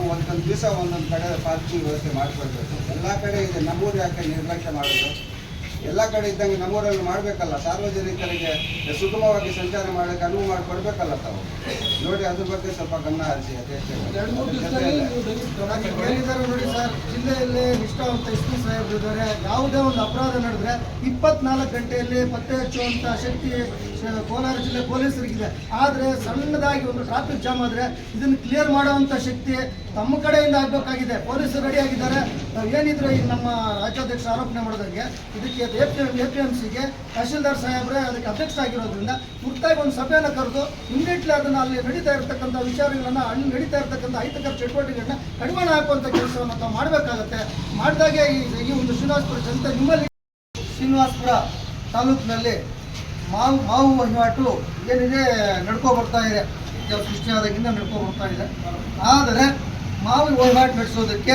ತಾವು ಒಂದೊಂದು ದಿವಸ ಒಂದೊಂದು ಕಡೆ ಪಾರ್ಕಿಂಗ್ ವ್ಯವಸ್ಥೆ ಮಾಡಿಕೊಡ್ಬೇಕು. ಎಲ್ಲ ಕಡೆ ಇದೆ ನಮ್ಮೂರು ಯಾಕೆ ನಿರ್ಲಕ್ಷ್ಯ ಮಾಡೋದು? ಎಲ್ಲ ಕಡೆ ಇದ್ದಂಗೆ ನಮ್ಮೂರಲ್ಲಿ ಮಾಡಬೇಕಲ್ಲ ಸಾರ್ವಜನಿಕರಿಗೆ ಸುಗಮವಾಗಿ ಸಂಚಾರ ಮಾಡೋಕ್ಕೆ ಅನುವು ಮಾಡಿಕೊಡ್ಬೇಕಲ್ಲ ತಾವು. ನೋಡಿ ಅದ್ರ ಬಗ್ಗೆ ಸ್ವಲ್ಪ ಗಮನ ಹರಿಸಿ ಹೇಳಿದ್ದಾರೆ ನೋಡಿ ಸರ್ ಜಿಲ್ಲೆಯಲ್ಲಿ ನಿಷ್ಠಾವಂತ ಎಷ್ಟು ಪಿ ಸಾಹೇಬ್ರು ಇದ್ದಾರೆ. ಯಾವುದೇ ಒಂದು ಅಪರಾಧ ನಡೆದ್ರೆ ಇಪ್ಪತ್ನಾಲ್ಕು ಗಂಟೆಯಲ್ಲಿ ಪತ್ತೆ ಹಚ್ಚುವಂತ ಶಕ್ತಿ ಕೋಲಾರ ಜಿಲ್ಲೆ ಪೊಲೀಸರಿಗಿದೆ. ಆದರೆ ಸಣ್ಣದಾಗಿ ಒಂದು ಟ್ರಾಫಿಕ್ ಜಾಮ್ ಆದರೆ ಇದನ್ನು ಕ್ಲಿಯರ್ ಮಾಡುವಂತ ಶಕ್ತಿ ತಮ್ಮ ಕಡೆಯಿಂದ ಆಗಬೇಕಾಗಿದೆ. ಪೊಲೀಸರು ರೆಡಿ ಆಗಿದ್ದಾರೆ. ನಾವು ಏನಿದ್ರು ಈಗ ನಮ್ಮ ರಾಜ್ಯಾಧ್ಯಕ್ಷ ಆರೋಪಣೆ ಮಾಡಿದಂಗೆ ಇದಕ್ಕೆ A P M P M ಸಿಗೆ ತಹಶೀಲ್ದಾರ್ ಸಾಹೇಬ್ರೆ ಅದಕ್ಕೆ ಅಧ್ಯಕ್ಷ ಆಗಿರೋದ್ರಿಂದ ತುರ್ತಾಗಿ ಒಂದು ಸಭೆಯನ್ನು ಕರೆದು ಇಮಿಡಿಯೇಟ್ಲಿ ಅದನ್ನು ಅಲ್ಲಿ ನಡೀತಾ ಇರತಕ್ಕಂಥ ವಿಚಾರಗಳನ್ನು, ಅಲ್ಲಿ ನಡೀತಾ ಇರತಕ್ಕಂಥ ಅಹಿತಕರ ಚಟುವಟಿಕೆಗಳನ್ನ ಕಡಿಮೆ ಹಾಕುವಂಥ ಕೆಲಸವನ್ನು ತಾವು ಮಾಡಬೇಕಾಗತ್ತೆ. ಮಾಡಿದಾಗ ಈ ಒಂದು ಶ್ರೀನಿವಾಸಪುರ ಜನತೆ ನಿಮ್ಮಲ್ಲಿ ಶ್ರೀನಿವಾಸಪುರ ತಾಲೂಕಿನಲ್ಲಿ ಮಾವು ಮಾವು ವಹಿವಾಟು ಏನಿದೆ ನಡ್ಕೊ ಬರ್ತಾ ಇದೆ. ಸೃಷ್ಟಿಯಾದಾಗಿಂದ ನಡ್ಕೊ ಬರ್ತಾ ಇದೆ. ಆದರೆ ಮಾವು ವಹಿವಾಟು ನಡೆಸೋದಕ್ಕೆ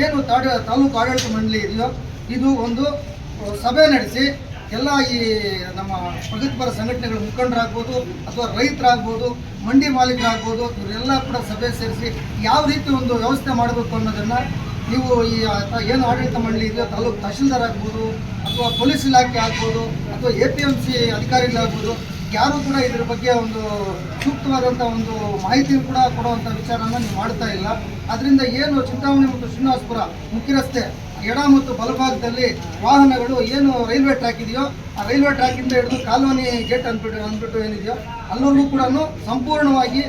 ಏನು ತಾಡ ತಾಲೂಕು ಆಡಳಿತ ಮಂಡಳಿ ಇದೆಯೋ, ಇದು ಒಂದು ಸಭೆ ನಡೆಸಿ ಎಲ್ಲ ಈ ನಮ್ಮ ಪ್ರಗತಿಪರ ಸಂಘಟನೆಗಳ ಮುಖಂಡರಾಗ್ಬೋದು ಅಥವಾ ರೈತರಾಗ್ಬೋದು, ಮಂಡಿ ಮಾಲೀಕರಾಗ್ಬೋದು, ಇವರೆಲ್ಲ ಕೂಡ ಸಭೆ ಸೇರಿಸಿ ಯಾವ ರೀತಿ ಒಂದು ವ್ಯವಸ್ಥೆ ಮಾಡಬೇಕು ಅನ್ನೋದನ್ನು ನೀವು ಈ ಏನು ಆಡಳಿತ ಮಂಡಳಿ ಇದೆಯೋ, ತಾಲೂಕು ತಹಶೀಲ್ದಾರ್ ಆಗ್ಬೋದು ಅಥವಾ ಪೊಲೀಸ್ ಇಲಾಖೆ ಆಗ್ಬೋದು ಅಥವಾ ಎ ಪಿ ಎಂ ಸಿ ಅಧಿಕಾರಿಗಳಾಗ್ಬೋದು ಯಾರೂ ಕೂಡ ಇದ್ರ ಬಗ್ಗೆ ಒಂದು ಸೂಕ್ತವಾದಂಥ ಒಂದು ಮಾಹಿತಿಯನ್ನು ಕೂಡ ಕೊಡುವಂಥ ವಿಚಾರನ ನೀವು ಮಾಡ್ತಾ ಇಲ್ಲ. ಅದರಿಂದ ಏನು ಚಿಂತಾಮಣಿ ಮತ್ತು ಶ್ರೀನಿವಾಸಪುರ ಮುಖ್ಯ ರಸ್ತೆ ಎಡ ಮತ್ತು ಬಲಭಾಗದಲ್ಲಿ ವಾಹನಗಳು ಏನು ರೈಲ್ವೆ ಟ್ರ್ಯಾಕ್ ಇದೆಯೋ, ಆ ರೈಲ್ವೆ ಟ್ರ್ಯಾಕಿಂದ ಹಿಡಿದು ಕಾಲೋನಿ ಗೇಟ್ ಅಂದ್ಬಿಟ್ಟು ಅಂದ್ಬಿಟ್ಟು ಏನಿದೆಯೋ ಅಲ್ಲೂ ಕೂಡ ಸಂಪೂರ್ಣವಾಗಿ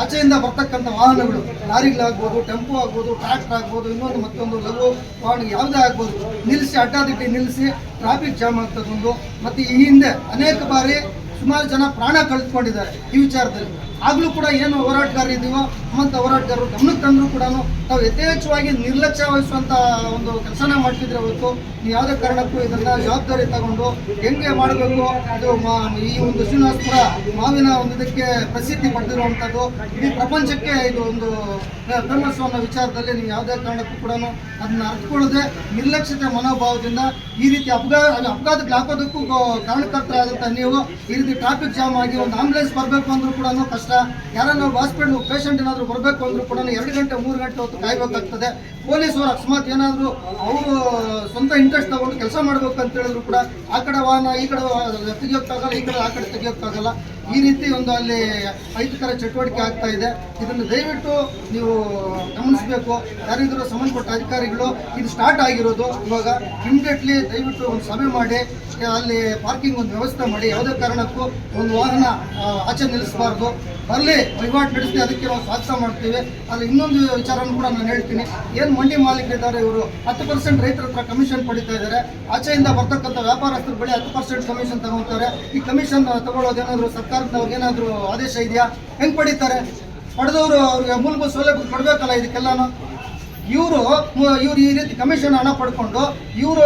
ಆಚೆಯಿಂದ ಬರ್ತಕ್ಕಂಥ ವಾಹನಗಳು ಲಾರಿಗಳಾಗ್ಬೋದು ಟೆಂಪೋ ಆಗ್ಬೋದು, ಟ್ರ್ಯಾಕ್ಟರ್ ಆಗ್ಬೋದು, ಇನ್ನೊಂದು ಮತ್ತೊಂದು ಲಘು ವಾಹನ ಯಾವುದೇ ಆಗ್ಬೋದು, ನಿಲ್ಲಿಸಿ ಅಡ್ಡಾದಿಟ್ಟಿ ನಿಲ್ಲಿಸಿ ಟ್ರಾಫಿಕ್ ಜಾಮ್ ಆಗ್ತದೊಂದು ಮತ್ತು ಈ ಹಿಂದೆ ಅನೇಕ ಬಾರಿ ಸುಮಾರು ಜನ ಪ್ರಾಣ ಕಳೆದುಕೊಂಡಿದ್ದಾರೆ ಈ ವಿಚಾರದಲ್ಲಿ. ಆಗಲೂ ಕೂಡ ಏನು ಹೋರಾಟಗಾರ ಇದೀವೋ ಮತ್ತು ಹೋರಾಟಗಾರರು ಗಮನಕ್ಕೆ ತಂದರೂ ಕೂಡ ನಾವು ಯಥೇಚ್ಛವಾಗಿ ನಿರ್ಲಕ್ಷ್ಯ ವಹಿಸುವಂಥ ಒಂದು ಕೆಲಸನ ಮಾಡ್ತಿದ್ರೆ ಹೊತ್ತು ನೀವು ಯಾವುದೇ ಕಾರಣಕ್ಕೂ ಇದನ್ನ ಜವಾಬ್ದಾರಿ ತಗೊಂಡು ಹೆಂಗೆ ಮಾಡಬೇಕು, ಅದು ಈ ಒಂದು ಶ್ರೀನಿವಾಸಪುರ ಮಾವಿನ ಒಂದು ಇದಕ್ಕೆ ಪ್ರಸಿದ್ಧಿ ಪಡೆದಿರುವಂಥದ್ದು ಇಡೀ ಪ್ರಪಂಚಕ್ಕೆ ಇದು ಒಂದು ಅನ್ನೋ ವಿಚಾರದಲ್ಲಿ ನೀವು ಯಾವುದೇ ಕಾರಣಕ್ಕೂ ಕೂಡ ಅದನ್ನ ಅರ್ಥಕೊಳ್ಳದೆ ನಿರ್ಲಕ್ಷ್ಯತೆ ಮನೋಭಾವದಿಂದ ಈ ರೀತಿ ಅಪಘಾತ ಅಪಘಾತಕ್ಕೆ ಹಾಕೋದಕ್ಕೂ ಕಾರಣಕರ್ತರ ಕಾರಣಕರ್ತರಾದಂಥ ನೀವು ಈ ರೀತಿ ಟ್ರಾಫಿಕ್ ಜಾಮ್ ಆಗಿ ಒಂದು ಆಂಬುಲೆನ್ಸ್ ಬರಬೇಕು ಅಂದ್ರೂ ಕೂಡ ಕಷ್ಟ. ಯಾರನ್ನ ಹಾಸ್ಪಿಟಲ್ ಪೇಷಂಟ್ ಏನಾದರೂ ಬರಬೇಕು ಅಂದ್ರೂ ಕೂಡ ಎರಡು ಗಂಟೆ, ಮೂರು ಗಂಟೆ ಹೊತ್ತು ಕಾಯಬೇಕಾಗ್ತದೆ. ಪೊಲೀಸರು ಅಕಸ್ಮಾತ್ ಏನಾದರೂ ಅವರು ಸ್ವಂತ ಇಂಟ್ರೆಸ್ಟ್ ತಗೊಂಡು ಕೆಲಸ ಮಾಡಬೇಕು ಅಂತ ಹೇಳಿದ್ರು ಕೂಡ ಆ ಕಡೆ ವಾಹನ, ಈ ಕಡೆ ತೆಗಿಯೋಕ್ಕಾಗಲ್ಲ, ಈ ಕಡೆ ಆ ಕಡೆ ತೆಗಿಯೋಕ್ಕಾಗಲ್ಲ. ಈ ರೀತಿ ಒಂದು ಅಲ್ಲಿ ಅಹಿತಕರ ಚಟುವಟಿಕೆ ಆಗ್ತಾ ಇದೆ. ಇದನ್ನು ದಯವಿಟ್ಟು ನೀವು ಗಮನಿಸಬೇಕು. ಯಾರಿದ್ರು ಸಂಬಂಧಪಟ್ಟ ಅಧಿಕಾರಿಗಳು, ಇದು ಸ್ಟಾರ್ಟ್ ಆಗಿರೋದು. ಇವಾಗ ಇಮಿಡಿಯೇಟ್ಲಿ ದಯವಿಟ್ಟು ಒಂದು ಸಭೆ ಮಾಡಿ, ಅಲ್ಲಿ ಪಾರ್ಕಿಂಗ್ ಒಂದು ವ್ಯವಸ್ಥೆ ಮಾಡಿ. ಯಾವುದೇ ಕಾರಣಕ್ಕೂ ಒಂದು ವಾಹನ ಆಚೆ ನಿಲ್ಲಿಸಬಾರ್ದು. ಬರಲಿ ವಹಿವಾಟು ನಡೆಸಿ ಅದಕ್ಕೆ ನಾವು ಸ್ವಾಗತ ಮಾಡ್ತೀವಿ. ಅಲ್ಲಿ ಇನ್ನೊಂದು ವಿಚಾರನೂ ಕೂಡ ನಾನು ಹೇಳ್ತೀನಿ. ಏನು ಮಂಡಿ ಮಾಲೀಕರಿದ್ದಾರೆ ಇವರು? ಹತ್ತು ಪರ್ಸೆಂಟ್ ರೈತರ ಹತ್ರ ಕಮಿಷನ್ ಪಡಿತಾ ಇದ್ದಾರೆ. ಆಚೆಯಿಂದ ಬರ್ತಕ್ಕಂಥ ವ್ಯಾಪಾರಸ್ಥರ ಬಳಿ ಹತ್ತು ಪರ್ಸೆಂಟ್ ಕಮಿಷನ್ ತಗೊಳ್ತಾರೆ. ಈ ಕಮಿಷನ್ ತಗೊಳ್ಳೋದೇನಾದರೂ ಸರ್ಕಾರದವ್ರಿಗೆ ಏನಾದರೂ ಆದೇಶ ಇದೆಯಾ? ಹೆಂಗೆ ಪಡಿತಾರೆ? ಪಡೆದವರು ಅವ್ರಿಗೆ ಮೂಲಭೂತ ಸೌಲಭ್ಯ ಕೊಡಬೇಕಲ್ಲ ಇದಕ್ಕೆಲ್ಲಾನು? ಇವರು ಇವರು ಈ ರೀತಿ ಕಮಿಷನ್ ಹಣ ಪಡ್ಕೊಂಡು ಇವರು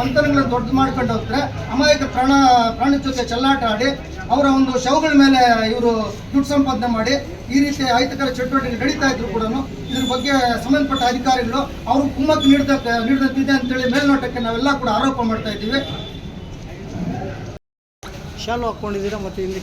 ಮಂಥನಗಳನ್ನು ದೊಡ್ಡ ಮಾಡ್ಕೊಂಡು ಹೋಗ್ತಾರೆ. ಅಮಾಯಕ ಪ್ರಾಣ, ಪ್ರಾಣಿ ಜೊತೆ ಚೆಲ್ಲಾಟ ಆಡಿ ಅವರ ಒಂದು ಶವಗಳ ಮೇಲೆ ಇವರು ದುಡ್ಡು ಸಂಪಾದನೆ ಮಾಡಿ ಈ ರೀತಿ ಅಹಿತಕರ ಚಟುವಟಿಕೆ ನಡೀತಾ ಇದ್ರು ಕೂಡ ಇದ್ರ ಬಗ್ಗೆ ಸಂಬಂಧಪಟ್ಟ ಅಧಿಕಾರಿಗಳು ಅವರು ಕುಮ್ಮಕ್ಕು ನೀಡ್ದ ನೀಡಿದಂತಿದೆ ಅಂತೇಳಿ ಮೇಲ್ನೋಟಕ್ಕೆ ನಾವೆಲ್ಲ ಕೂಡ ಆರೋಪ ಮಾಡ್ತಾ ಇದ್ದೀವಿ. ಶಾಲು ಹಾಕ್ಕೊಂಡಿದ್ದೀರಾ ಮತ್ತು ಇಲ್ಲಿ?